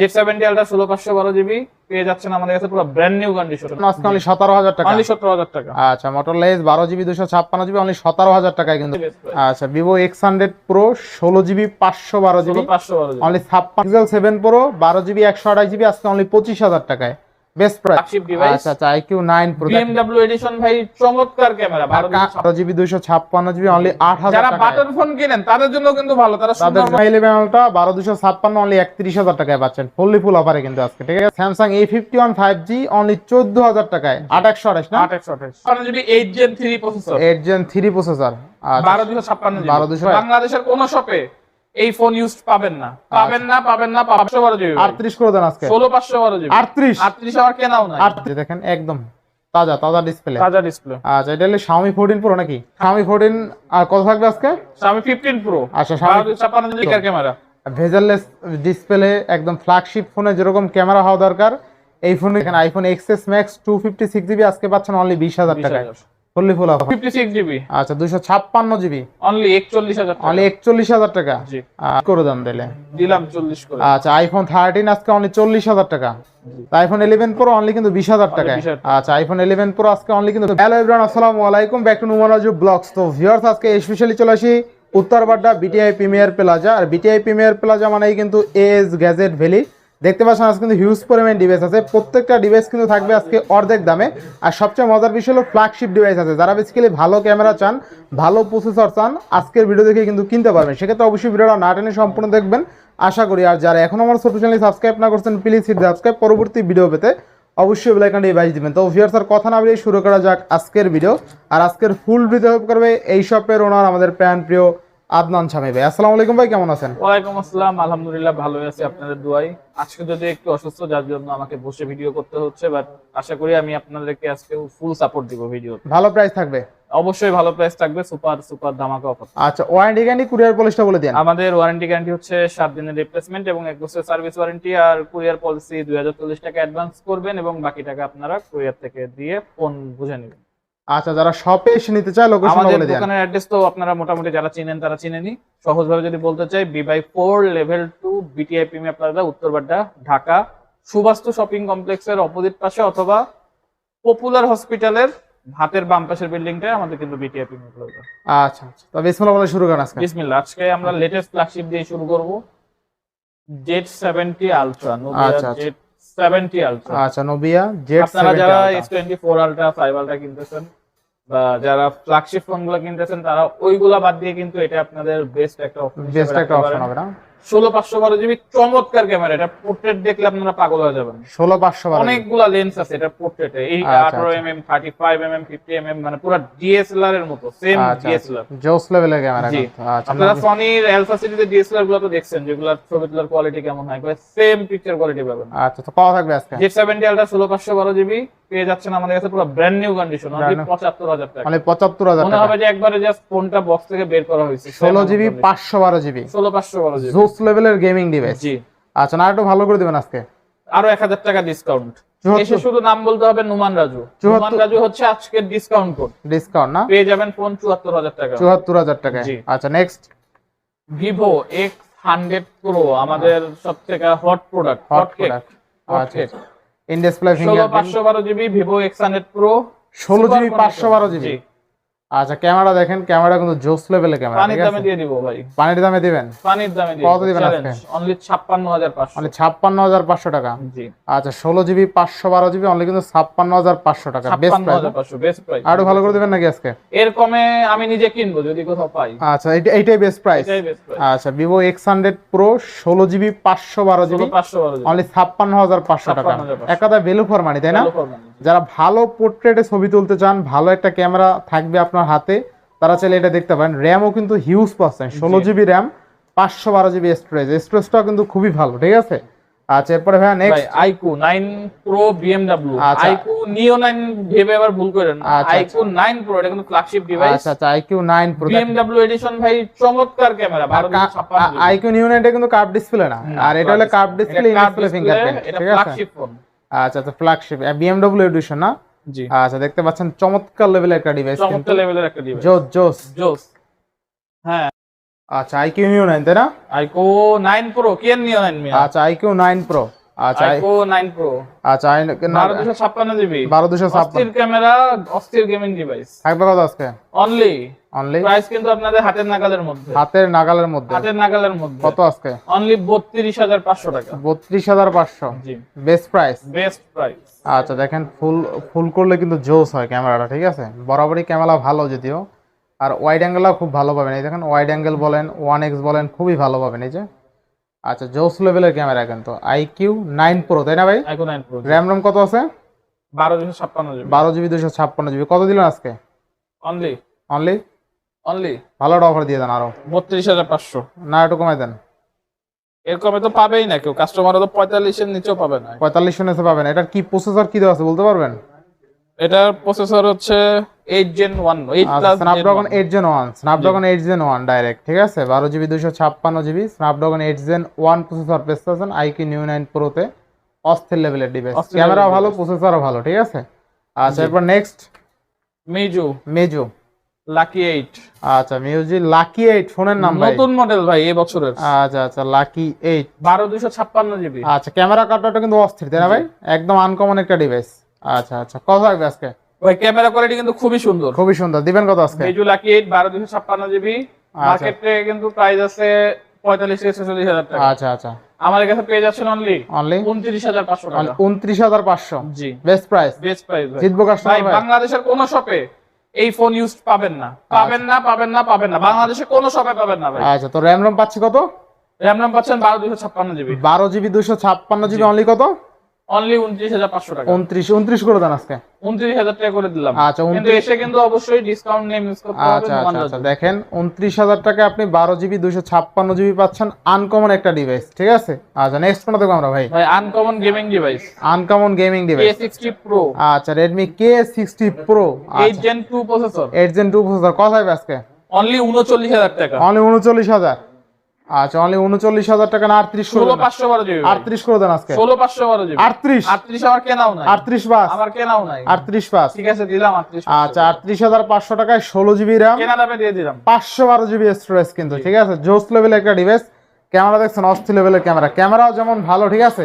Z seventy ultra ষোলো পাঁচশো বারো জিবি পেয়ে যাচ্ছেন আমাদের কাছে পুরো ব্র্যান্ড নিউ কন্ডিশন আজকে অনলি সতেরো হাজার টাকা। অনলি সতেরো হাজার টাকা। আচ্ছা মোটর লেস বারো জিবি দুশো ছাপ্পান্ন জিবি অনলি সতেরো হাজার টাকায় কিন্তু আচ্ছা ভিভো এক্স হান্ড্রেড প্রো ষোলো জিবি পাঁচশো বারো জিবি পাঁচশো বারো অনলি ছাপ্পান্ন সেভেন প্রো বারো জিবি একশো আঠাশ জিবি আজকে অনলি পঁচিশ হাজার টাকায়। Best price. আচ্ছা আচ্ছা iQOO nine pro BMW edition ভাই চমৎকার ক্যামেরা ভালো বারো জিবি দুশো ছাপ্পান্ন জিবি অনলি আট হাজার যারা বাটন ফোন কেনেন তাদের জন্য কিন্তু ভালো তারা তাদের সুন্দর ইলেভেনটা বারো দুশো ছাপ্পান্ন অনলি একত্রিশ হাজার টাকায় পাচ্ছেন। ফুললি ফুল অফারে কিন্তু আজকে ঠিক আছে? ওয়ান ফাইভ জি অনলি চোদ্দ হাজার টাকায়। আট একশো আঠাশ না? আট একশো আঠাশ। আপনার যদি eight gen three processor eight gen three processor বারো দুশো ছাপ্পান্ন 12,256 বাংলাদেশের কোন শপে এই ফোন ইউজ পাবেন না। পাবেন না পাবেন না পাঁচশো বারো জিবি আটত্রিশ করে দেন আজকে। ষোলো পাঁচশো বারো জিবি আটত্রিশ? আটত্রিশ আমার কেনাও নাই। আটত্রিশ দেখেন একদম তাজা তাজা ডিসপ্লে তাজা ডিসপ্লে আচ্ছা এটা হলে Xiaomi 14 Pro নাকি? Xiaomi 14 আর কত থাকবে আজকে? Xiaomi ফিফটিন প্রো আচ্ছা Xiaomi দুশো ছাপ্পান্ন ক্যামেরা ভেজারলেস ডিসপ্লে একদম ফ্ল্যাগশিপ ফোনে যেরকম ক্যামেরা হওয়া দরকার এই ফোনে এখানে iPhone XS max two fifty six GB আজকে পাচ্ছেন অনলি বিশ হাজার টাকায়। Fully full offer fifty six GB আচ্ছা দুশো ছাপ্পান্ন জিবি। অনলি একচল্লিশ হাজার টাকা। অনলি একচল্লিশ হাজার টাকা? জি। করে দাম দিলে দিলাম চল্লিশ করে। আচ্ছা আইফোন থার্টিন আজকে অনলি চল্লিশ হাজার টাকা। আইফোন ইলেভেন প্রো অনলি কিন্তু বিশ হাজার টাকায় 20,000 আচ্ছা আইফোন ইলেভেন প্রো আজকে অনলি কিন্তু হ্যালো এভরিওয়ান আসসালামু আলাইকুম। Back to Numan Raju vlogs তো ভিউয়ার্স আজকে স্পেশালি চলে আসি উত্তরবাড্ডা বিটিআই প্রিমিয়ার প্লাজা আর বিটিআই প্রিমিয়ার প্লাজা মানেই কিন্তু এস গ্যাজেট ভ্যালি দেখতে পাচ্ছেন, আজকে কিন্তু হিউজ পরিমাণ ডিভাইস আছে। প্রত্যেকটা ডিভাইস কিন্তু থাকবে আজকে অর্ধেক দামে। আর সবচেয়ে মজার বিষয় হলো ফ্ল্যাগশিপ ডিভাইস আছে। যারা বেসিক্যালি ভালো ক্যামেরা চান, ভালো প্রসেসর চান, আজকের ভিডিও দেখে কিন্তু কিনতে পারবেন। সেক্ষেত্রে অবশ্যই ভিডিওটা না টেনে সম্পূর্ণ দেখবেন। আশা করি, আর যারা এখন আমার ছোট চ্যানেল সাবস্ক্রাইব না করছেন প্লিজ সাবস্ক্রাইব পরবর্তী ভিডিও পেতে অবশ্যই বেলাইকানটি ডিভাইস দিবেন। তো ভিউয়ার্স আর কথা না বলে শুরু করা যাক আজকের ভিডিও আর আজকের ফুল ভিডিও করবে এই শপের ওনার আমাদের প্যান প্রিয় আদনান স্বামী ভাই আসসালামু আলাইকুম ভাই কেমন আছেন? ওয়ালাইকুম আসসালাম আলহামদুলিল্লাহ ভালো আছি আপনাদের দোয়াই আজকে যদি একটু অসুস্থ যার জন্য আমাকে বসে ভিডিও করতে হচ্ছে বাট আশা করি আমি আপনাদেরকে আজকে ফুল সাপোর্ট দিব ভিডিও ভালো প্রাইস থাকবে? অবশ্যই ভালো প্রাইস থাকবে সুপার সুপার ধামাকা অফার আচ্ছা ওয়ারেন্টি গ্যারান্টি কুরিয়ার পলিশটা বলে দেন আমাদের ওয়ারেন্টি গ্যারান্টি হচ্ছে সাত দিনের রিপ্লেসমেন্ট এবং এক বছরের সার্ভিস ওয়ারেন্টি আর কুরিয়ার পলিসি দুই হাজার চল্লিশ টাকা অ্যাডভান্স করবেন এবং বাকি টাকা আপনারা কুরিয়ার থেকে দিয়ে ফোন বুঝে নেবেন। আচ্ছা যারা শপে এসে নিতে চায় লোকেশন আমাদের দোকানের অ্যাড্রেস তো আপনারা মোটামুটি যারা চিনেন তারা চিনেনি সহজভাবে যদি বলতে চাই B by four level two BTI premier plaza Uttarbadda Dhaka. Subastu shopping কমপ্লেক্সের অপোজিট পাশে অথবা পপুলার হসপিটালের হাতের বাম পাশের বিল্ডিংটা আমাদের কিন্তু বিটিআই প্রিমিয়ার প্লাজা আচ্ছা আচ্ছা। তো বিসমিল্লাহ বলে শুরু করেন আজকে। বিসমিল্লাহ। আজকে আমরা লেটেস্ট ফ্ল্যাগশিপ দিয়ে শুরু করব। জেড সেভেন্টি আলট্রা আচ্ছা, আচ্ছা। জেড সেভেন্টি আলট্রা আচ্ছা নোবিয়া জেড 70 আপনারা যারা S twenty four ultra five ultra কিনতেছেন বা যারা ফ্ল্যাগশিপ ফোনগুলো কিনতেছেন তারা ওইগুলা বাদ দিয়ে কিন্তু এটা আপনাদের বেস্ট একটা অপশন বেস্ট একটা অপশন হবে না? ষোলো পাঁচশো বারো জিবি চমৎকার ক্যামেরা এটা পোর্ট্রেট দেখলে আপনারা পাগল হয়ে যাবেন। ষোলো পাঁচশো অনেকগুলা লেন্স আছে এটা পোর্ট্রেটে এই আচ্ছা, আঠারো M M thirty five M M fifty M M মানে পুরো ডিএসএলআর এর মতো সেম আচ্ছা ডিএসএলআর জোস লেভেলের ক্যামেরা আচ্ছা আপনারা সনির অ্যালফা সিরিজের ডিএসএলআরগুলো তো দেখছেন যেগুলোর ছবি তোলার কোয়ালিটি কেমন হয় সেম পিকচার কোয়ালিটি পাবেন। আচ্ছা তো পাওয়া থাকবে আজকে? জেড সেভেন্টি আলট্রা ষোলো পাঁচশো বারো জিবি পেয়ে যাচ্ছেন আমাদের কাছে পুরো ব্র্যান্ড নিউ কন্ডিশন পঁচাত্তর হাজার টাকা। মানে পঁচাত্তর হাজার মনে হবে যে একবারে জাস্ট ফোনটা বক্স থেকে বের করা হয়েছে। ষোলো জিবি পাঁচশো বারো জিবি। ষোলো পাঁচশো বারো জিবি। জোস লেভেলের গেমিং ডিভাইস জি। আচ্ছা না একটু ভালো করে দিবেন আজকে। আরও এক হাজার টাকা ডিসকাউন্ট এসে শুধু নাম বলতে হবে নুমান রাজু। নুমান রাজু হচ্ছে আজকের ডিসকাউন্ট কোড ডিসকাউন্ট না? পেয়ে যাবেন ফোন চুয়াত্তর হাজার টাকা। চুয়াত্তর হাজার টাকায়। জি। আচ্ছা next Vivo X hundred pro আমাদের সব থেকে হট প্রোডাক্ট হট প্রোডাক্ট আচ্ছা। ইন ডিসপ্লে পাঁচশো বারো GB Vivo X hundred pro ষোলো জিবি পাঁচশো বারো জিবি আচ্ছা ক্যামেরা দেখেন ক্যামেরা কিন্তু জোস লেভেলের ক্যামেরা পানির দামে দিয়ে দিব ভাই। পানির দামে দিবেন? পানির দামে দিয়ে কত দিবেন আজকে? অনলি ছাপ্পান্ন হাজার পাঁচশো। মানে ছাপ্পান্ন হাজার পাঁচশো টাকা? জি। আচ্ছা ষোলো জিবি পাঁচশো বারো জিবি অনলি কিন্তু ছাপ্পান্ন হাজার পাঁচশো টাকা। বেস্ট প্রাইস হাজার পাঁচশো বেস্ট প্রাইস আরও ভালো করে দিবেন নাকি আজকে? এর কমে আমি নিজে কিনবো যদি কোথাও পাই। আচ্ছা এইটা- এইটাই বেস্ট প্রাইস এটাই বেস্ট প্রাইস আচ্ছা এক্স হান্ড্রেড প্রো ষোলো জিবি পাঁচশো বারো জিবি পাঁচশো বারো জিবি অনলি ছাপ্পান্ন হাজার পাঁচশো টাকা। 56,500 এক কথা ভ্যালু ফর মানি তাই না? ভালো করবেন। যারা ভালো পোর্ট্রেটে ছবি তুলতে চান ভালো একটা ক্যামেরা থাকবে আপনার হাতে তারা চাইলে এটা দেখতে পারেন। র্যামও কিন্তু হিউজ পাচ্ছেন ষোলো জিবি র্যাম পাঁচশো বারো জিবি স্টোরেজ স্টোরেজটাও কিন্তু খুবই ভালো ঠিক আছে? আচ্ছা এরপরে ভাই next iQOO 9 pro BMW. IQOO neo 9 ভেবে আবার ভুল করেন। না। আইকু 9 প্রো এটা কিন্তু ফ্ল্যাগশিপ ডিভাইস আচ্ছা আচ্ছা iQOO nine pro BMW edition ভাই চমৎকার ক্যামেরা 12 আইকিউ নিউ এটা কিন্তু কার্ভ ডিসপ্লে না। আর এটা হলো curve display in display fingerprint এটা ঠিক আছে? ফ্ল্যাগশিপ ফোন আচ্ছা তো ফ্ল্যাগশিপ বিএমডব্লিউ এডিশন না? জি। আচ্ছা দেখতে পাচ্ছেন চমৎকার লেভেলের একটা ডিভাইস চমৎকার লেভেলের একটা ডিভাইস জোস জোস। জোস। হ্যাঁ। আচ্ছা আইকিউ নিউ নাইন তাই না? আইকিউ নাইন প্রো কেন নিও নাইন আচ্ছা আইকিউ নাইন প্রো আচ্ছা আই- আইকো নাইন প্রো। আচ্ছা বারো দুশো ছাপ্পান্ন জিবি। বারো দুশো ছাপ্পান্ন। অস্থির ক্যামেরা অস্থির গেমিং ডিভাইস থাকবে কত আজকে? অনলি অনলি প্রাইস কিন্তু আপনাদের হাতের নাগালের মধ্যে। হাতের নাগালের মধ্যে। হাতের নাগালের মধ্যে। কত আজকে? অনলি টাকা। জি। বেস্ট প্রাইস বেস্ট প্রাইস আচ্ছা দেখেন ফুল ফুল করলে কিন্তু জোস হয় ক্যামেরাটা ঠিক আছে? বরাবরই ক্যামেরা ভালো যদিও। আর ওয়াইড অ্যাঙ্গেলও খুব ভালো পাবেন। এই দেখেন ওয়াইড অ্যাঙ্গেল বলেন ওয়ান এক্স বলেন খুবই ভালো পাবেন। এই যে আচ্ছা জোস লেভেলের ক্যামেরা কিন্তু। আই কিউ নাইন প্রো তাই না ভাই? IQOO nine pro RAM ROM কত আছে? বারো দুশো ছাপ্পান্ন জিবি। বারো জিবি দুশো ছাপ্পান্ন জিবি। কত দিলেন আজকে? অনলি অনলি অনলি ভালো একটা অফার দিয়ে দেন আরও। বত্রিশ হাজার পাঁচশো। না একটু কমাই দেন। এর কমে তো পাবেই না কেউ। কাস্টমার তো পঁয়তাল্লিশের নিচেও পাবে না। পঁয়তাল্লিশ এসে পাবেন এটার কি প্রসেসর কি দেওয়া আছে বলতে পারবেন? এটার প্রসেসর হচ্ছে eight gen one eight plus Snapdragon eight gen one Snapdragon eight gen one direct ঠিক আছে? বারো জিবি দুশো ছাপ্পান্ন GB Snapdragon eight gen one processor পেয়ে আছেন আইকি নিউ নাইন প্রোতে অস্থির লেভেলের ডিভাইস ক্যামেরা ভালো। প্রসেসরও ভালো ঠিক আছে? আচ্ছা এরপর নেক্সট মিজু মেজো লাকি এইট আচ্ছা মিউজি লাকি এইট ফোনের নাম ভাই। নতুন মডেল ভাই এই বছরের। আচ্ছা আচ্ছা লাকি এইট বারো দুশো ছাপ্পান্ন জিবি আচ্ছা ক্যামেরা কার্ডটা কিন্তু অস্থির তাই না ভাই? একদম আনকমন একটা ডিভাইস আচ্ছা আচ্ছা। কত থাকবে আজকে? ভাই ক্যামেরা কোয়ালিটি কিন্তু খুবই সুন্দর। খুবই সুন্দর। দিবেন কত আজকে? মিজু লাকি এইট বারো দুশো ছাপ্পান্ন জিবি আচ্ছা। মার্কেটে কিন্তু প্রাইস আছে পঁয়তাল্লিশ থেকে ছেচল্লিশ হাজার টাকা। আচ্ছা আচ্ছা। আমাদের কাছে পেয়ে যাচ্ছেন অনলি অনলি উনত্রিশ হাজার পাঁচশো টাকা। উনত্রিশ হাজার পাঁচশো? জি। বেস্ট প্রাইস বেস্ট প্রাইস ভাই। জিতবো কাস্টমার বাংলাদেশের কোন শপে এই ফোন ইউজ পাবেন না। পাবেন না পাবেন না পাবেন না। বাংলাদেশে কোন শপে পাবেন না ভাই। আচ্ছা তো র্যাম রোম পাচ্ছি কত? র্যাম নাম পাচ্ছেন বারো দুশো ছাপ্পান্ন জিবি বারো জিবি দুশো ছাপ্পান্ন জিবি অনলি কত? অনলি উনত্রিশ হাজার পাঁচশো টাকা। উনত্রিশ উনত্রিশ করে দেন আজকে। উনত্রিশ হাজার টাকা করে দিলাম। আচ্ছা কিন্তু উনত্রিশ এসে কিন্তু অবশ্যই ডিসকাউন্ট নেম ইউজ করতে হবে আচ্ছা আচ্ছা আচ্ছা দেখেন উনত্রিশ হাজার টাকা আপনি বারো জিবি দুশো ছাপ্পান্ন জিবি পাচ্ছেন আনকমন একটা ডিভাইস ঠিক আছে? আচ্ছা নেক্সট কোনটা দেখব আমরা ভাই? ভাই uncommon gaming device uncommon gaming device sixty pro আচ্ছা Redmi K sixty pro eight gen two processor eight gen two processor কত হবে আজকে? অনলি উনচল্লিশ হাজার টাকা। অনলি উনচল্লিশ হাজার। আচ্ছা অনলি উনচল্লিশ হাজার টাকা না আটত্রিশ ষোলো পাঁচশো বারো আটত্রিশ করে দেন আজকে। ষোলো পাঁচশো বারো আটত্রিশ? আটত্রিশ আমার কেনাও নাই। আটত্রিশ পাঁচ আমার কেনাও নাই। আটত্রিশ পাঁচ ঠিক আছে দিলাম আটত্রিশ আচ্ছা আটত্রিশ হাজার পাঁচশো টাকায় ষোলো জিবি র্যাম কেনা দামে দিয়ে দিলাম। পাঁচশো বারো জিবি স্টোরেজ কিন্তু ঠিক আছে? জোস লেভেলের একটা ডিভাইস ক্যামেরা দেখছেন অস্থির লেভেলের ক্যামেরা। ক্যামেরাও যেমন ভালো ঠিক আছে?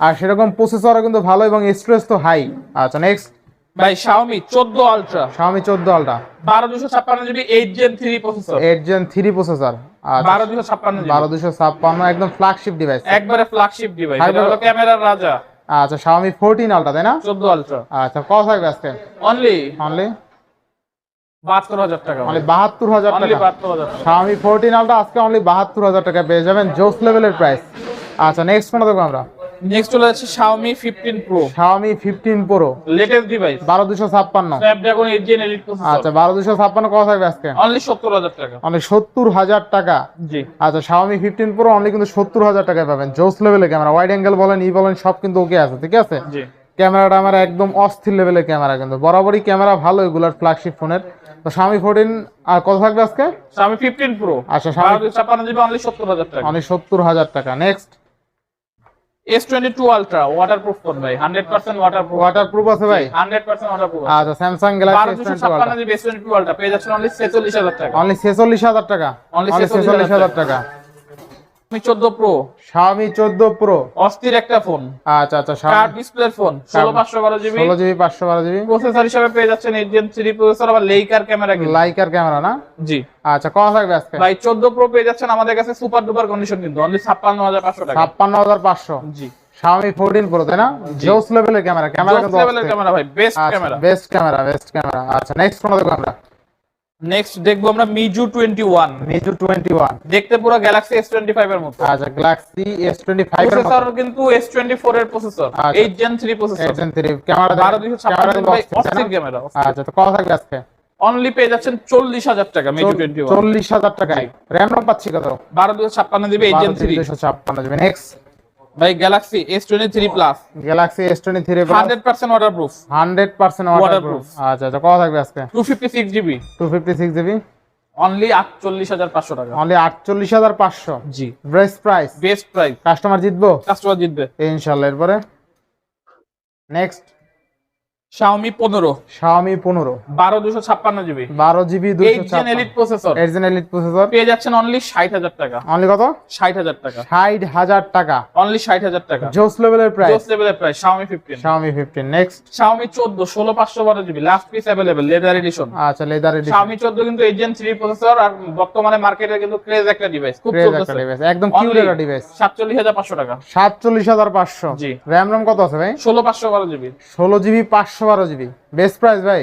আর সেরকম প্রসেসরও কিন্তু ভালো এবং স্টোরেজ তো হাই আচ্ছা নেক্সট ভাই শাওমি চোদ্দ আলট্রা Xiaomi চোদ্দ আলটা বারো দুশো ছাপ্পান্ন GB eight gen three processor eight gen three processor বারো দুশো ছাপ্পান্ন বারো দুশো ছাপ্পান্ন একদম ফ্ল্যাগশিপ ডিভাইস একবারে ফ্ল্যাগশিপ ডিভাইস Five এটা হলো ক্যামেরার রাজা। আচ্ছা Xiaomi আলটা তাই না? আলট্রা আচ্ছা কত থাকবে আজকে? অনলি অনলি টাকা। অনলি অনলি টাকা। Xiaomi আলটা আজকে অনলি বাহাত্তর হাজার টাকা পেয়ে যাবেন। জোস লেভেলের প্রাইস আচ্ছা নেক্সট কোনটা দেখব আমরা। নেক্সট চলে যাচ্ছে Xiaomi fifteen pro Xiaomi fifteen pro latest device বারো দুশো ছাপ্পান্ন স্ন্যাপড্রাগন এইট জেন এলিট আচ্ছা প্রসেসর বারো দুশো ছাপ্পান্ন কত থাকবে আজকে? অনলি সত্তর হাজার টাকা। অনলি সত্তর হাজার টাকা? জি। আচ্ছা Xiaomi ফিফটিন প্রো অনলি কিন্তু সত্তর হাজার টাকায় পাবেন। জোস লেভেলের ক্যামেরা ওয়াইড অ্যাঙ্গেল বলেন ই বলেন সব কিন্তু ওকে আছে ঠিক আছে? জি। ক্যামেরাটা আমার একদম অস্থির লেভেলের ক্যামেরা কিন্তু। বরাবরই ক্যামেরা ভালো এগুলার ফ্ল্যাগশিপ ফোনের তো Xiaomi ফোরটিন আর কত থাকবে আজকে? শাওমি ফিফটিন প্রো আচ্ছা Xiaomi দুশো ছাপ্পান্ন জিবি অনলি সত্তর হাজার টাকা। অনলি সত্তর হাজার টাকা। Next S twenty two ultra phone ভাই hundred percent water waterproof water আছে ভাই? হান্ড্রেড পার্সেন্ট ওয়াটার আচ্ছা ছাপ্পান্ন GB S twenty two ultra পেয়ে যাচ্ছেন অনলি ছেচল্লিশ হাজার টাকা। অনলি ছেচল্লিশ হাজার টাকা। Only অনলি 46,000 হাজার টাকা। প্রো। Xiaomi চোদ্দ প্রো। অস্থির একটা ফোন। আচ্ছা আচ্ছা card display phone GB. GB GB. Processor হিসাবে পেয়ে যাচ্ছেন এইট জেন থ্রি প্রসেসর আবার লেইকার ক্যামেরা কিন্তু। লাইকার ক্যামেরা না? জি। আচ্ছা কত থাকবে আজকে? ভাই চোদ্দ প্রো পেয়ে যাচ্ছেন আমাদের কাছে সুপার ডুপার কন্ডিশন কিন্তু। অনলি টাকা। জি। Xiaomi তাই না? জোস লেভেলের ক্যামেরা ক্যামেরা কিন্তু লেভেলের ক্যামেরা ভাই best camera best camera best camera আচ্ছা নেক্সট কোনটা দেখব আমরা। নেক্সট দেখব আমরা Meizu twenty one Meizu twenty one দেখতে পুরো গ্যালাক্সি এস টোয়েন্টি ফাইভ এর মতো। আচ্ছা গ্যালাক্সি এস টোয়েন্টি ফাইভ এর প্রসেসর কিন্তু এস টোয়েন্টি ফোর এর প্রসেসর আচ্ছা। Eight gen three processor three camera বারো দুশো ছাপ্পান্ন অস্থির ক্যামেরা আচ্ছা তো কত থাকবে আজকে? অনলি পেয়ে যাচ্ছেন চল্লিশ হাজার টাকা মিজু টোয়েন্টি ওয়ান চল্লিশ হাজার টাকায়। র্যাম রম পাচ্ছি কত? বারো দুশো ছাপ্পান্ন দিবে এইট জেন থ্রি দুশো ছাপ্পান্ন জিবি নেক্সট ভাই Galaxy S twenty three plus Galaxy S twenty three hundred percent water proof hundred percent waterproof আচ্ছা আচ্ছা কত থাকবে আজকে? Two fifty six GB two fifty six GB only আটচল্লিশ হাজার পাঁচশো টাকা। অনলি আটচল্লিশ হাজার পাঁচশো। জি। Best price best price customer জিতবো? কাস্টমার জিতবে। ইনশাআল্লাহ এরপরে? Next Xiaomi 15 Xiaomi 15 12256 GB 12 GB 256 elite processor এরজেন elite processor পেয়ে যাচ্ছেন অনলি 60000 টাকা। অনলি কত? 60000 টাকা। 60000 টাকা। অনলি 60000 টাকা। জোস লেভেলের প্রাইস জোস লেভেলের price Xiaomi 15 Xiaomi 15 next Xiaomi 14 16512 GB last piece available leather edition আচ্ছা লেদার এডিশন Xiaomi 14 কিন্তু এজেন 3 প্রসেসর আর বর্তমানে মার্কেটে কিন্তু ক্রেজ একটা ডিভাইস ডিভাইস একদম একটা ডিভাইস 47500 টাকা। 47500 জি। RAM ROM কত আছে ভাই? 16512 জিবি 16 জিবি 500 আটশো বারো জিবি। বেস্ট প্রাইস ভাই।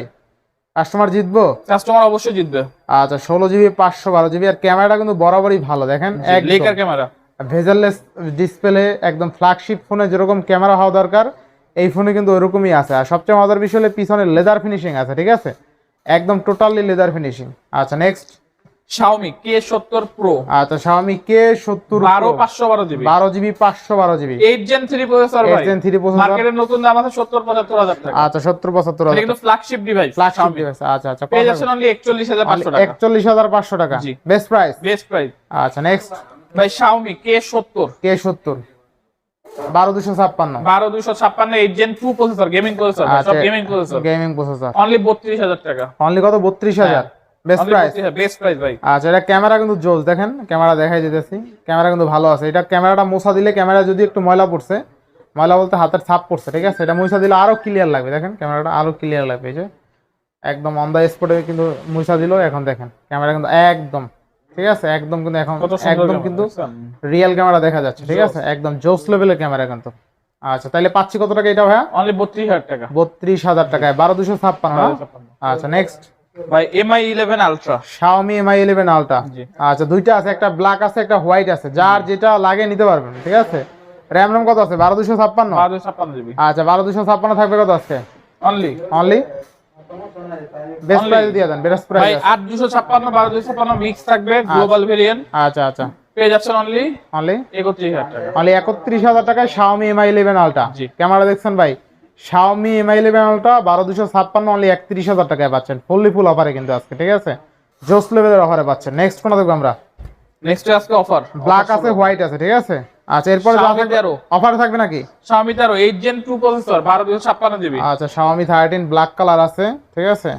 কাস্টমার জিতবো? কাস্টমার অবশ্যই জিতবে। আচ্ছা ষোলো জিবি পাঁচশো বারো জিবি। আর ক্যামেরাটা কিন্তু বরাবরই ভালো দেখেন? ভেজারলেস ডিসপ্লে একদম ফ্ল্যাগশিপ ফোনে যেরকম ক্যামেরা হওয়া দরকার এই ফোনে কিন্তু ওরকমই আছে। আর সবচেয়ে মজার বিষয় হলে পিছনে লেদার ফিনিশিং আছে ঠিক আছে? একদম টোটালি লেদার ফিনিশিং আচ্ছা নেক্সট কে সত্তর প্রো আচ্ছা সত্তর বারো পাঁচশো বারো জিবি। বারো জিবি বারো জিবি। প্রসেসর ভাই। Gen 3 processor। মার্কেটের নতুন দাম আছে সত্তর পঁচাত্তর হাজার টাকা। আচ্ছা সত্তর পঁচাত্তর এটা কিন্তু ফ্ল্যাগশিপ ডিভাইস ফ্ল্যাগশিপ ডিভাইস আচ্ছা আচ্ছা পেয়ে যাচ্ছেন অনলি একচল্লিশ হাজার পাঁচশো টাকা। একচল্লিশ হাজার পাঁচশো টাকা। বেস্ট প্রাইস বেস্ট প্রাইস আচ্ছা নেক্সট ভাই শাওমি কে সত্তর। কে সত্তর। বারো দুশো ছাপ্পান্ন। বারো দুশো ছাপ্পান্ন eight gen two processor gaming processor আচ্ছা gaming processor gaming processor only বত্রিশ হাজার টাকা। অনলি কত? বত্রিশ হাজার। বেস্ট প্রাইস বেস্ট প্রাইস ভাই। আচ্ছা এটা ক্যামেরা কিন্তু জোস দেখেন ক্যামেরা দেখাই যেতেছি ক্যামেরা কিন্তু ভালো আছে। এটা ক্যামেরাটা মোছা দিলে ক্যামেরা যদি একটু ময়লা পড়ছে ময়লা বলতে হাতের ছাপ পড়ছে ঠিক আছে? এটা মুছা দিলে আরও ক্লিয়ার লাগবে দেখেন ক্যামেরাটা ক্লিয়ার লাগবে এই যে। একদম অন দ্য স্পটে কিন্তু মুছা দিল এখন দেখেন ক্যামেরা কিন্তু একদম ঠিক আছে? একদম কিন্তু এখন একদম কিন্তু রিয়েল ক্যামেরা দেখা যাচ্ছে ঠিক আছে? একদম জোস লেভেলের ক্যামেরা কিন্তু। আচ্ছা তাহলে পাচ্ছি কত টাকা এটা ভাইয়া? অনলি বত্রিশ হাজার টাকা। বত্রিশ হাজার টাকায় বারো দুশো ছাপ্পান্ন। আচ্ছা নেক্সট ভাই Mi ultra Xiaomi Mi 11 Ultra জি। আচ্ছা দুইটা আছে একটা ব্ল্যাক আছে একটা হোয়াইট আছে। যার যেটা লাগে নিতে পারবেন ঠিক আছে? কত আছে? জিবি আচ্ছা থাকবে কত অনলি অনলি বেস্ট প্রাইস দিয়ে দেন বেস্ট প্রাইস আট দুশো ছাপ্পান্ন বারো দুশো ছাপ্পান্ন মিক্স থাকবে গ্লোবাল ভেরিয়েন্ট আচ্ছা আচ্ছা। পেয়ে যাচ্ছেন অনলি অনলি একত্রিশ হাজার টাকা। অনলি একত্রিশ হাজার টাকায় Xiaomi Mi 11 Ultra জি। ক্যামেরা দেখছেন ভাই? Xiaomi Mi 11 Ultra বারো দুশো ছাপ্পান্ন অনলি একত্রিশ হাজার টাকায় পাচ্ছেন। ফুললি ফুল অফারে কিন্তু আজকে ঠিক আছে? জোস লেভেলের অফারে পাচ্ছেন। নেক্সট কোন দেখব আমরা? নেক্সট আজকে অফার ব্ল্যাক আছে হোয়াইট আছে ঠিক আছে? আচ্ছা এরপরে অফার থাকবে নাকি? শাওমি তেরো এইট জেন টু প্রসেসর বারো দুশো ছাপ্পান্ন জিবি আচ্ছা Xiaomi 13 ব্ল্যাক কালার আছে ঠিক আছে?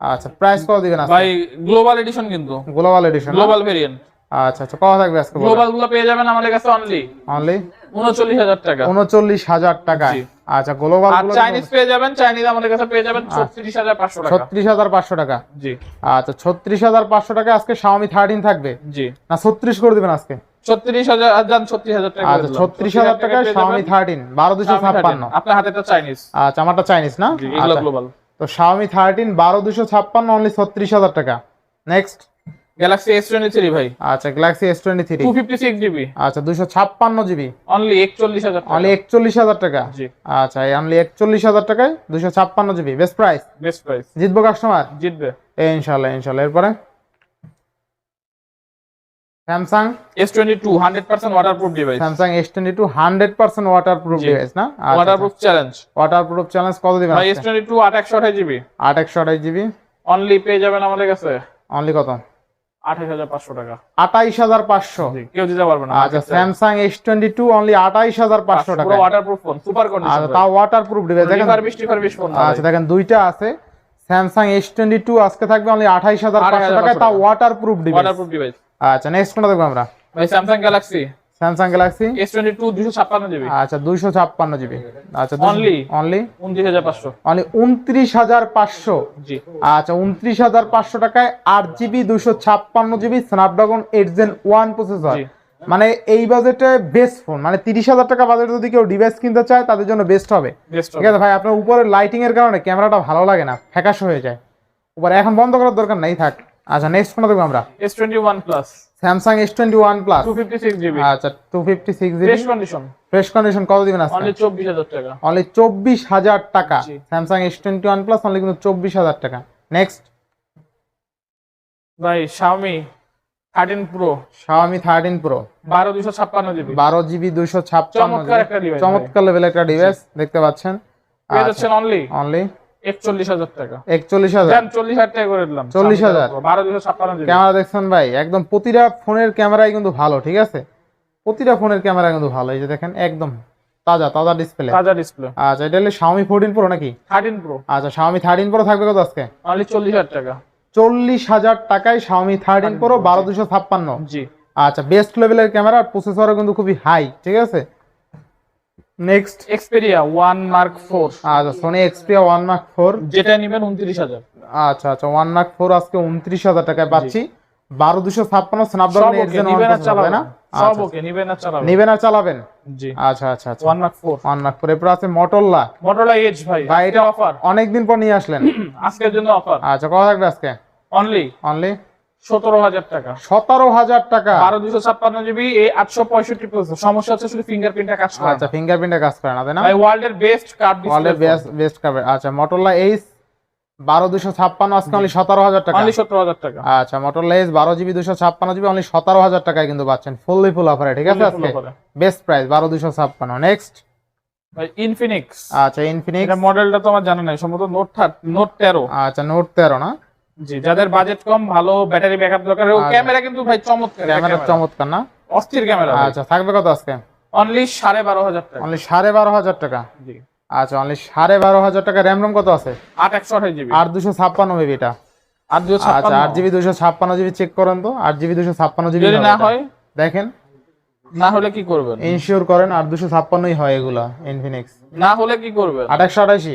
আচ্ছা প্রাইস কত দিবেন আজকে? ভাই গ্লোবাল এডিশন কিন্তু। গ্লোবাল এডিশন গ্লোবাল ভেরিয়েন্ট আচ্ছা আচ্ছা কত থাকবে আজকে গ্লোবালগুলো পেয়ে যাবেন আমাদের কাছে অনলি অনলি উনচল্লিশ হাজার টাকা। উনচল্লিশ হাজার টাকায় আচ্ছা গ্লোবাল আর চাইনিজ পেয়ে যাবেন চাইনিজ আমাদের কাছে পেয়ে যাবেন পাঁচশো টাকা। টাকা। জি। আচ্ছা টাকা আজকে Xiaomi 13 থাকবে? জি। না ছত্রিশ করে দিবেন আজকে? ছত্রিশ হাজার টাকা আচ্ছা ছত্রিশ হাজার টাকায় Xiaomi 13 বারো দুশো ছাপ্পান্ন। আপনার হাতেটা চাইনিজ আচ্ছা আমারটা চাইনিজ না? জি এগুলো আচ্ছা, গ্লোবাল তো Xiaomi 13 বারো দুশো ছাপ্পান্ন অনলি ছত্রিশ হাজার টাকা। Next Galaxy S twenty three ভাই। আচ্ছা Galaxy S twenty three two fifty six GB আচ্ছা দুশো ছাপ্পান্ন জিবি অনলি অনলি একচল্লিশ হাজার টাকা? জি। আচ্ছা অনলি টাকায় দুশো ছাপ্পান্ন GB best price best price জিতবো কাস্টমার জিতবে। এরপরে? Samsung S twenty two hundred percent water proof device Samsung S twenty two hundred percent water device না? Waterproof challenge water proof challenge কত দিবেন ভাই জিবি আট একশো আঠাশ জিবি অনলি পেয়ে যাবেন আমাদের কাছে। অনলি কত? টাকা। কেউ দিতে পারবে না। আচ্ছা টাকা পুরো ফোন সুপার আচ্ছা তাও দেখেন রিফারবিশ টিফারবিশ ফোন আচ্ছা দেখেন দুইটা আছে। আজকে থাকবে অনলি আঠাইশ হাজার পাঁচশো 28,500 টাকায় তাও ওয়াটার ডিভাইস প্রুফ ডিভাইস আচ্ছা নেক্সট কোনটা দেখব আমরা? ভাই Samsung Galaxy S twenty two দুশো ছাপ্পান্ন জিবি আচ্ছা দুইশো ছাপ্পান্ন জিবি আচ্ছা Only? অনলি উনত্রিশ হাজার পাঁচশো। অনলি উনত্রিশ হাজার পাঁচশো? জি। আচ্ছা উনত্রিশ হাজার পাঁচশো টাকায় আট জিবি দুশো ছাপ্পান্ন GB Snapdragon eight gen one processor. মানে এই বাজেটে বেস্ট ফোন মানে তিরিশ হাজার টাকা বাজেটে যদি কেউ ডিভাইস কিনতে চায় তাদের জন্য বেস্ট হবে। ঠিক আছে ভাই আপনার উপরে লাইটিং এর কারণে ক্যামেরাটা ভালো লাগে না ফ্যাকাশ হয়ে যায়। উপরে এখন বন্ধ করার দরকার নেই থাক। আচ্ছা নেক্সট ফোন দেখব আমরা। S twenty one plus Samsung S twenty one plus two fifty six GB আচ্ছা two fifty six GB fresh condition fresh condition কত দিবেন আজকে? অনলি চব্বিশ হাজার টাকা। অনলি চব্বিশ হাজার টাকা। Samsung S twenty one plus only কিন্তু চব্বিশ হাজার টাকা। নেক্সট ভাই Xiaomi thirteen pro Xiaomi thirteen pro বারো দুশো ছাপ্পান্ন জিবি বারো জিবি দুইশো ছাপ্পান্ন চমৎকার লেভেল একটা ডিভাইস দেখতে পাচ্ছেন। আচ্ছা, অনলি অনলি একচল্লিশ হাজার টাকা। একচল্লিশ হাজার? দেন চল্লিশ হাজার টাকা করে দিলাম। 40,000 বারো দুশো ছাপ্পান্ন ক্যামেরা দেখছেন ভাই একদম প্রতিটা ফোনের ক্যামেরাই কিন্তু ভালো ঠিক আছে? প্রতিটা ফোনের ক্যামেরা কিন্তু ভালো এই যে দেখেন একদম তাজা তাজা ডিসপ্লে তাজা ডিসপ্লে আচ্ছা এটা হলে Xiaomi 14 Pro নাকি? আচ্ছা Xiaomi 13 Pro থাকবে কত আজকে? অনলি টাকা। চল্লিশ হাজার টাকায় Xiaomi 13 Pro বারো দুশো ছাপ্পান্ন। জি। আচ্ছা বেস্ট লেভেলের ক্যামেরা আর প্রসেসরও কিন্তু খুবই হাই ঠিক আছে? Next Xperia one mark four আচ্ছা Sony Xperia one mark four যেটা নিবেন উনত্রিশ হাজার। আচ্ছা আচ্ছা ওয়ান মার্ক ফোর আজকে উনত্রিশ হাজার টাকায় পাচ্ছি। বারো দুশো ছাপ্পান্ন সব স্ন্যাপড্রাগন ওকে নিবেন আর তাই চালাবেন না? সব আচ্ছা, ওকে নিবেন আর চালাবেন। নিবেন আর চালাবেন? জি। আচ্ছা আচ্ছা আচ্ছা। One mark four one mark four এরপর আছে মটোরলা মোটরলা এজ ভাই ভাই, এটা এটা- অফার অনেকদিন পর নিয়ে আসলেন। আজকের জন্য অফার আচ্ছা কত থাকবে আজকে? অনলি অনলি সতেরো হাজার টাকা। সতেরো হাজার টাকা। বারো দুশো ছাপ্পান্ন জিবি এই আটশো পঁয়ষট্টি সমস্যা হচ্ছে শুধু ফিঙ্গারপ্রিন্টটা কাজ করে। আচ্ছা কাজ করে না তাই না? ওয়ার্ল্ড এর বেস্ট কার্ড আচ্ছা মটোরলা এইচ বারো দুশো ছাপ্পান্ন আজকে অনলি সতেরো হাজার টাকা। অনলি সতেরো হাজার টাকা। আচ্ছা বারো জিবি দুশো ছাপ্পান্ন জিবি অনলি সতেরো হাজার টাকায় কিন্তু পাচ্ছেন ফুললি ফুল অফারে ঠিক আছে আজকে। বেস্ট প্রাইস বারো দুশো ছাপ্পান্ন। নেক্সট ইনফিনিক্স আচ্ছা ইনফিনিক্স মডেলটা তো আমার জানা নাই সম্ভবত নোট নোট তেরো। আচ্ছা নোট তেরো না? জি যাদের বাজেট কম ভালো ব্যাটারি ব্যাকআপ দরকার ও। ক্যামেরা কিন্তু ভাই চমৎকার ক্যামেরা চমৎকার না? অস্থির ক্যামেরা আচ্ছা থাকবে কত আজকে? অনলি সাড়ে বারো হাজার টাকা। অনলি সাড়ে বারো হাজার টাকা? জি। আচ্ছা অনলি সাড়ে বারো হাজার টাকা র্যাম রোম কত আছে? আট একশো আঠাশ জিবি আর দুশো ছাপ্পান্ন মেবি এটা আর দুশো আচ্ছা ছাপ্পান্ন আট জিবি দুশো ছাপ্পান্ন জিবি চেক করেন তো। আট জিবি দুশো ছাপ্পান্ন জিবি যদি না হয় দেখেন। না হলে কি করবেন? ইনশিওর করেন আর দুশো ছাপ্পান্নই হয় এগুলা ইনফিনিক্স না হলে কি করবেন? আঠাশশো আঠাশি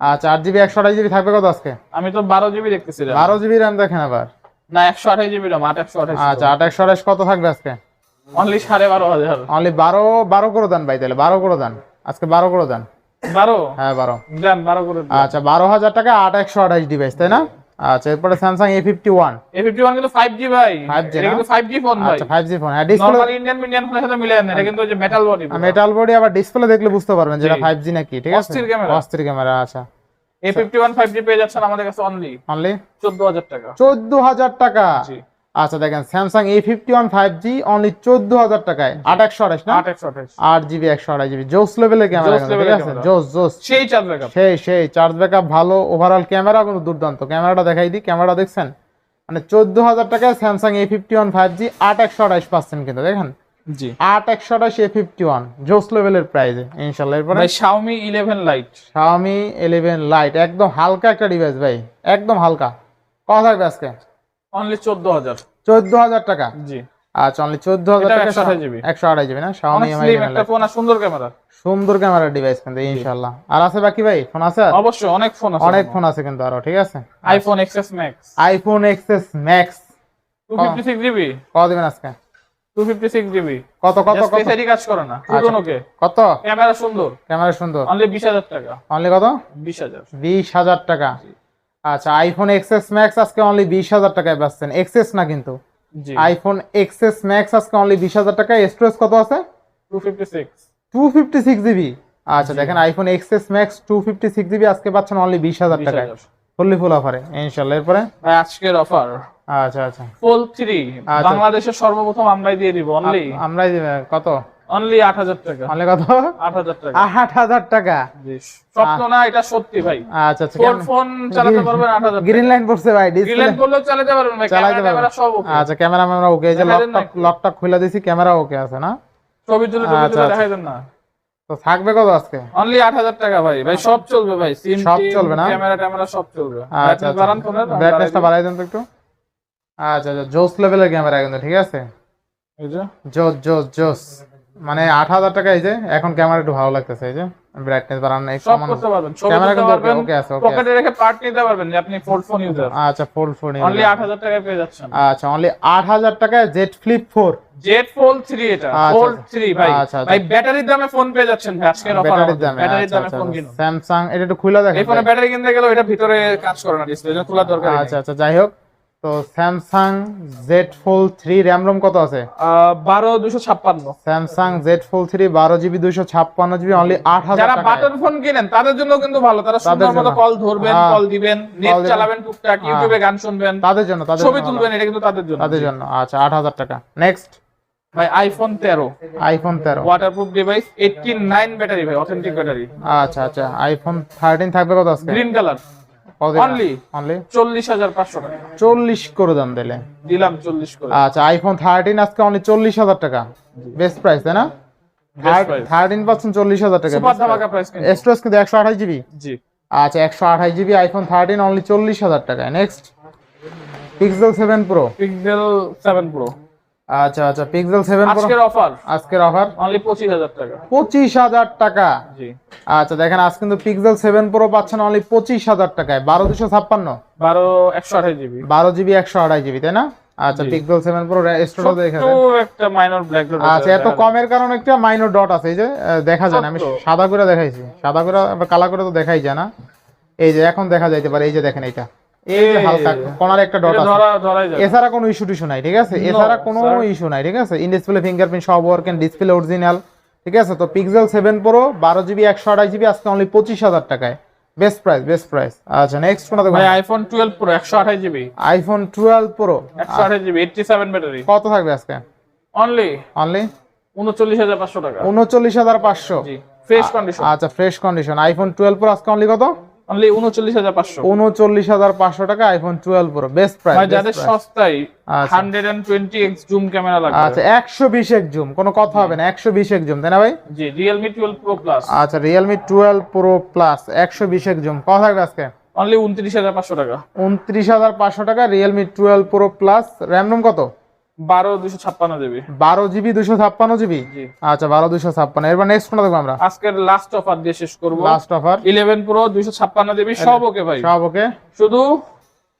আচ্ছা আট জিবি একশো আঠাশ জিবি থাকবে কত আজকে? আমি তো বারো জিবি দেখতেছিলাম বারো জিবি র্যাম দেখেন আবার। না একশো আঠাশ জিবি রাম আট একশো আঠাশ। আচ্ছা আট একশো আঠাশ কত থাকবে আজকে? অনলি সাড়ে বারো হাজার। অনলি বারো বারো করে দেন ভাই তাহলে বারো করে দেন। আজকে বারো করে দেন। বারো? হ্যাঁ বারো। দেন বারো করে আচ্ছা বারো হাজার টাকা আট একশো আঠাশ ডিভাইস তাই না? আচ্ছা এরপরে Samsung A fifty one A fifty one কিন্তু ফাইভ জি ভাই 5G এটা কিন্তু ফাইভ জি ফোন ভাই। আচ্ছা ফাইভ জি ফোন হ্যাঁ ডিসপ্লে নরমাল ইন্ডিয়ান ইন্ডিয়ান ফোনের সাথে মিলে না এটা কিন্তু যে মেটাল বডি মেটাল বডি আবার ডিসপ্লে দেখলে বুঝতে পারবেন যেটা এটা ফাইভ জি নাকি ঠিক আছে? অস্থির ক্যামেরা অস্থির ক্যামেরা আচ্ছা। A fifty one five G পেয়ে যাচ্ছেন আমাদের কাছে অনলি অনলি চোদ্দ হাজার টাকা। চোদ্দ হাজার টাকা। জি। আচ্ছা দেখেন Samsung A fifty one five G only চোদ্দ হাজার টাকায়। আট একশো আঠাশ না? আট জিবি একশো আঠাশ জিবি জোস লেভেলের ক্যামেরা Joss ঠিক আছে? জোস জোস সেই চার্জ ব্যাকআপ সেই সেই চার্জ ব্যাকআপ ভালো। ওভারঅল ক্যামেরা কিন্তু দুর্দান্ত। ক্যামেরাটা দেখাই দিই। ক্যামেরা দেখছেন? মানে চোদ্দ হাজার টাকায় Samsung A fifty one five G আট একশো আঠাশ পাচ্ছেন কিন্তু দেখেন? জি। আট একশো আঠাশ এ ফিফটি ওয়ান জোস লেভেলের প্রাইসে ইনশাল্লাহ এরপরে? Xiaomi 11 লাইট Xiaomi 11 লাইট একদম হালকা একটা ডিভাইস ভাই। একদম হালকা। কথা থাকবে আজকে। অনলি চোদ্দ হাজার। চোদ্দ হাজার টাকা? জি। আচ্ছা অনলি চোদ্দ হাজার এটা টাকা 128 GB একশো আঠাশ জিবি না? Xiaomi Mi একটা ফোন আর সুন্দর ক্যামেরা সুন্দর ক্যামেরা ডিভাইস কিন্তু ইনশাল্লাহ আর আছে বাকি ভাই? ফোন আছে? অবশ্যই অনেক ফোন আছে অনেক ফোন আছে কিন্তু আরও ঠিক আছে? IPhone XS Max iPhone XS Max 256 GB. কত দিবেন আজকে? 256 জিবি। কত কত কত? এসআইডি কাজ করে না পুরনো কে কত? ক্যামেরা সুন্দর। ক্যামেরা সুন্দর। অনলি 20000 টাকা। অনলি কত? 20000 বিশ হাজার টাকা। আচ্ছা আইফোন এক্সএস ম্যাক্স আজকে অনলি বিশ হাজার টাকায় পাচ্ছেন এক্সএস না কিন্তু? আইফোন এক্সএস ম্যাক্স আজকে অনলি বিশ হাজার টাকায়। স্টোরেজ কত আছে? 256 টু ফিফটি সিক্স জিবি আচ্ছা দেখেন iPhone XS Max two fifty six GB আজকে পাচ্ছেন অনলি বিশ হাজার টাকায়। 20000 ফুললি ফুল অফারে ইনশাল্লাহ। এরপরে? আজকের অফার আচ্ছা আচ্ছা। ফোল 3 আচ্ছা। বাংলাদেশের সর্বপ্রথম আমরাই দিয়ে দিব অনলি আমরাই দিবে কত? অনলি 8000 টাকা। অনলি কত? 8000 টাকা। আট হাজার টাকা। জি স্বপ্ন না এটা সত্যি ভাই। আচ্ছা আচ্ছা ফোন ফোন চালাতে পারবেন 8000 গ্রিন লাইন পড়ছে ভাই গ্রিলেন করলেও চালাতে পারবেন ভাই ক্যামেরা। সব ওকে আচ্ছা ক্যামেরা ম্যামেরা ওকে এই যে লকটা লকটা খুলে দিছি ক্যামেরা ওকে আছে না? ছবি তুলে ছবি আচ্ছা, তুলে আচ্ছা। দেখাই দেন না। তো থাকবে কত আজকে? অনলি 8000 টাকা ভাই। ভাই সব চলবে ভাই। সিম সব চলবে না? ক্যামেরা ট্যামেরা সব চলবে। আচ্ছা আর ব্রাইটনেসটা বাড়াই দেন। তো একটু। আচ্ছা আচ্ছা জোস লেভেলের ক্যামেরা কিন্তু ঠিক আছে? জোস জোস জোস। মানে আট হাজার টাকা এই যে এখন ক্যামেরা একটু ভালো লাগতেছে এই যে। ব্রাইটনেস বাড়ানো একটু সব করতে পারবেন ক্যামেরা কিন্তু ওকে আছে ওকে পকেটে রেখে পার্ট নিতে পারবেন যে আপনি ফোল্ড ফোন ইউজার আচ্ছা ফোল্ড ফোন অনলি 8000 টাকায় পেয়ে যাচ্ছেন। আচ্ছা অনলি আট হাজার টাকায় Z flip four Z fold 3 এটা আচ্ছা, ফোল্ড আচ্ছা। 3 ভাই। আচ্ছা, আচ্ছা। ভাই ব্যাটারির দামে ফোন পেয়ে যাচ্ছেন ভাই আজকের অফার ব্যাটারির দামে ব্যাটারির আচ্ছা দামে আচ্ছা ফোন কিনুন। স্যামসাং এটা একটু খুলে দেখেন এই ফোনে ব্যাটারি কিনতে গেলে এটা ভিতরে কাজ করে না ডিসপ্লে এটা খোলার দরকার আচ্ছা আচ্ছা যাই হোক। তো Samsung Z fold three RAM ROM কত আছে? বারো দুশো ছাপ্পান্ন। স্যামসাং জেড ফোল থ্রি বারো জিবি দুইশো ছাপ্পান্ন জিবি অনলি আট হাজার যারা বাটন ফোন কিনেন তাদের জন্য কিন্তু ভালো। তারা সুন্দর মতো কল ধরবেন হ্যাঁ। কল দিবেন নেট চালাবেন টুকটাক ইউটিউবে গান শুনবেন তাদের জন্য তাদের ছবি তুলবেন এটা কিন্তু তাদের জন্য। তাদের জন্য। আচ্ছা আট হাজার টাকা। নেক্সট ভাই আইফোন তেরো। আইফোন তেরো। Waterproof device eighty nine battery ভাই অথেন্টিক ব্যাটারি আচ্ছা আচ্ছা আইফোন থার্টিন থাকবে কত আজকে? Green colour Only? অনলি হাজার পাঁচশো টাকা। চল্লিশ করে দাম দিলে দিলাম চল্লিশ করে। আচ্ছা আইফোন থার্টিন আজকে অনলি চল্লিশ হাজার টাকা। বেস্ট প্রাইস তাই না? থার্টিন পাচ্ছেন চল্লিশ হাজার টাকা। সুপার ধামাকা প্রাইস স্টোরেজ কিন্তু একশো আঠাশ জিবি জি। আচ্ছা একশো আঠাশ জিবি আইফোন থার্টিন অনলি চল্লিশ হাজার টাকায়। Next Pixel seven pro Pixel 7 pro আচ্ছা আচ্ছা পিক্সেল সেভেন প্রো আজকের অফার আজকের অফার অনলি 25000 টাকা। পঁচিশ হাজার টাকা? জি। আচ্ছা দেখেন আজ কিন্তু পিক্সেল সেভেন প্রো পাচ্ছেন অনলি পঁচিশ হাজার টাকায়। বারো দুশো ছাপ্পান্ন? 12 128 জিবি। বারো জিবি একশো আড়াই জিবি তাই না? আচ্ছা। পিক্সেল সেভেন প্রো স্টোরটা দেখে তো একটা মাইনর ব্ল্যাক ডট আচ্ছা এত কমের কারণে একটা মাইনর ডট আছে। এই যে দেখা যায় না আমি সাদা করে দেখাইছি। সাদা করে কালা করে তো দেখাই যায় না। এই যে এখন দেখা যাইতে পারে। এই যে দেখেন এটা এই হালকা কোনার একটা ডট আছে। ধরা ধরাই যাবে। এছাড়া কোনো ইস্যু টিস্যু নাই ঠিক আছে? এছাড়া কোনো ইস্যু নাই ঠিক আছে? ইন ডিসপ্লে ফিঙ্গারপ্রিন্ট সব ওয়ার্কেন ডিসপ্লে অরিজিনাল ঠিক আছে? তো পিক্সেল সেভেন প্রো বারো জিবি একশো জিবি আজকে অনলি পঁচিশ হাজার টাকায়। বেস্ট প্রাইস বেস্ট প্রাইস আচ্ছা নেক্সট কোনটা ভাই iPhone 12 pro 128 GB iPhone twelve pro 128 GB 87 battery কত থাকবে আজকে? অনলি অনলি 39500 টাকা। উনচল্লিশ হাজার পাঁচশো। জি ফ্রেশ কন্ডিশন আচ্ছা fresh condition iPhone twelve pro আজকে অনলি কত? অনলি 39500 উনচল্লিশ হাজার পাঁচশো টাকা আইফোন টুয়েলভ প্রো বেস্ট ভাই প্রাইস যাদের সস্তায় আচ্ছা। 120x জুম ক্যামেরা লাগবে। আচ্ছা একশো বিশ এক জুম কোনো কথা হবে না একশো বিশ এক জুম তাই না ভাই? জি Realme 12 Pro Plus আচ্ছা প্রো প্লাস একশো বিশ এক জুম কত থাকবে আজকে? অনলি 29500 টাকা। উনত্রিশ হাজার পাঁচশো টাকা Realme twelve pro plus RAM 12256 GB. বারো জিবি দুশো ছাপ্পান্ন জিবি? আচ্ছা বারো দুশো ছাপ্পান্ন। এবার নেক্সট কোনটা দেখব আমরা? আজকের লাস্ট অফার দিয়ে শেষ করব। লাস্ট অফার 11 Pro 256 জিবি সব ওকে ভাই। সব ওকে শুধু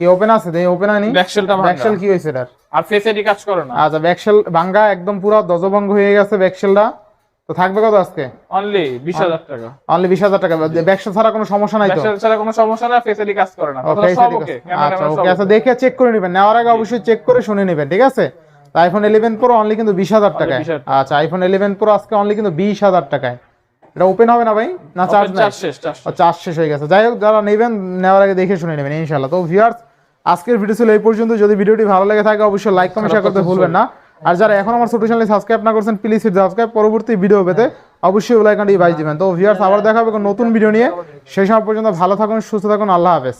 কি ওপেন আছে? দেই ওপেন আনি ব্যাকশেলটা ব্যাকশেল কি হয়েছে এটার? আর কাজ করে না। আচ্ছা ব্যাকশেল একদম পুরো দশভঙ্গ হয়ে গেছে ব্যাকশেলটা তো থাকবে কত আজকে? অনলি 20000 টাকা। অনলি টাকা। ছাড়া কোনো সমস্যা নাই তো? ছাড়া কোনো সমস্যা না কাজ করে না। ওকে সব ওকে আচ্ছা ওকে আচ্ছা দেখে চেক করে নেবেন। নেওয়ার আগে অবশ্যই চেক করে শুনে নেবেন ঠিক আছে? আইফোন ইলেভেন প্রো অনলি কিন্তু বিশ হাজার টাকায়। আচ্ছা আইফোন ইলেভেন প্রো আজকে অনলি কিন্তু বিশ হাজার টাকায়। এটা ওপেন হবে না ভাই? না চার্জ নাই? চার্জ শেষ চার্জ শেষ। হয়ে গেছে। যাই হোক যারা নেবেন নেওয়ার আগে দেখে শুনে নেবেন ইনশাল্লাহ তো ভিউয়ার্স আজকের ভিডিও ছিল এই পর্যন্ত। যদি ভিডিওটি ভালো লেগে থাকে অবশ্যই লাইক কমেন্ট শেয়ার করতে ভুলবেন না। আর যারা এখন আমার ছোট চ্যানেলে সাবস্ক্রাইব না করছেন প্লিজ সাবস্ক্রাইব পরবর্তী ভিডিও পেতে অবশ্যই লাইক আইকনটি বাই দিবেন। তো ভিউয়ার্স আবার দেখা হবে নতুন ভিডিও নিয়ে। সেই সময় পর্যন্ত ভালো থাকুন, সুস্থ থাকুন। আল্লাহ হাফেজ।